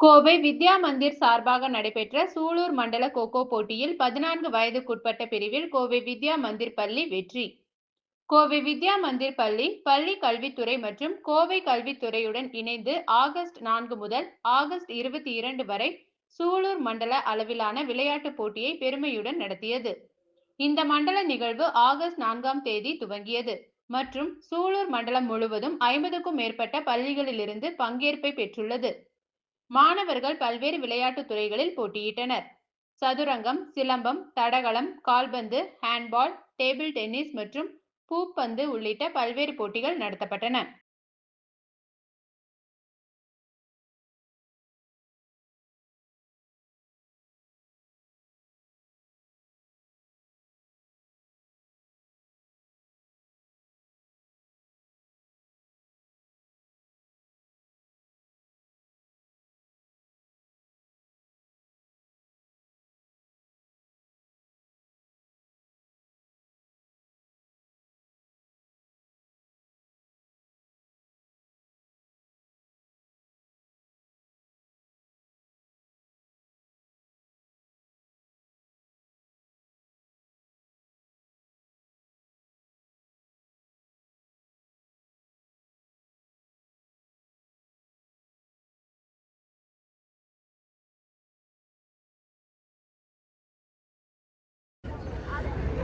கோவை வித்யா மந்திர் சார்பாக நடைபெற்ற சூலூர் மண்டல கோகோ போட்டியில் பதினான்கு வயதுக்குட்பட்ட பிரிவில் கோவை வித்யா மந்திர் பள்ளி வெற்றி. கோவை வித்யா மந்திர் பள்ளி பள்ளி கல்வித்துறை மற்றும் கோவை கல்வித்துறையுடன் இணைந்து ஆகஸ்ட் நான்கு முதல் ஆகஸ்ட் இருபத்தி இரண்டு வரை சூலூர் மண்டல அளவிலான விளையாட்டுப் போட்டியை பெருமையுடன் நடத்தியது. இந்த மண்டல நிகழ்வு ஆகஸ்ட் நான்காம் தேதி துவங்கியது மற்றும் சூலூர் மண்டலம் முழுவதும் ஐம்பதுக்கும் மேற்பட்ட பள்ளிகளிலிருந்து பங்கேற்பை பெற்றுள்ளது. மாணவர்கள் பல்வேறு விளையாட்டுத் துறைகளில் போட்டியிட்டனர். சதுரங்கம் சிலம்பம் தடகளம் கால்பந்து ஹேண்ட்பால் டேபிள் டென்னிஸ் மற்றும் பூப்பந்து உள்ளிட்ட பல்வேறு போட்டிகள் நடத்தப்பட்டன.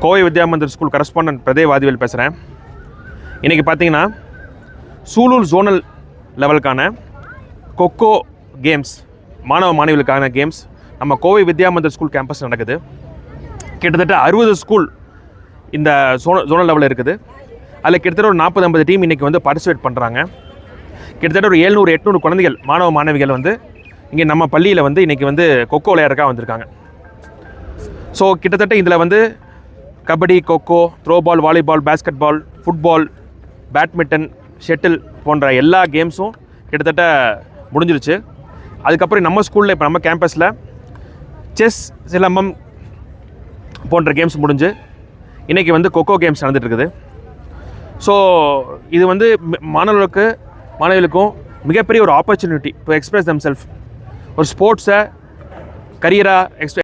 கோவை வித்யா மந்திர ஸ்கூல் கரஸ்பாண்டன்ட் பிரதே வாதிவேல் பேசுகிறேன் இன்றைக்கி பார்த்தீங்கன்னா சூலூர் ஜோனல் லெவலுக்கான கொக்கோ கேம்ஸ் மாணவ மாணவிகளுக்கான கேம்ஸ் நம்ம கோவை வித்யா மந்திர் ஸ்கூல் கேம்பஸ் நடக்குது. கிட்டத்தட்ட அறுபது ஸ்கூல் இந்த சோன ஜோனல் லெவலில் இருக்குது. அதில் கிட்டத்தட்ட ஒரு நாற்பது ஐம்பது டீம் இன்றைக்கி வந்து பார்ட்டிசிபேட் பண்ணுறாங்க கிட்டத்தட்ட ஒரு ஏழ்நூறு எட்நூறு குழந்தைகள் மாணவ மாணவிகள் வந்து இங்கே நம்ம பள்ளியில் வந்து இன்றைக்கி வந்து கொக்கோ விளையாடுறக்காக வந்திருக்காங்க. ஸோ கிட்டத்தட்ட இதில் வந்து kabaddi kho kho throwball volleyball basketball football badminton shuttle போன்ற எல்லா கேம்ஸும் கிட்டத்தட்ட முடிஞ்சிருச்சு. அதுக்கப்புறம் நம்ம ஸ்கூலில் இப்போ நம்ம கேம்பஸில் செஸ் சிலம்பம் போன்ற கேம்ஸ் முடிஞ்சு இன்றைக்கி வந்து கொக்கோ கேம்ஸ் நடந்துகிட்ருக்குது இருக்குது ஸோ இது வந்து மாணவர்களுக்கு மாணவிகளுக்கும் மிகப்பெரிய ஒரு opportunity to express them self ஒரு ஸ்போர்ட்ஸை கரியராக எக்ஸ்பிர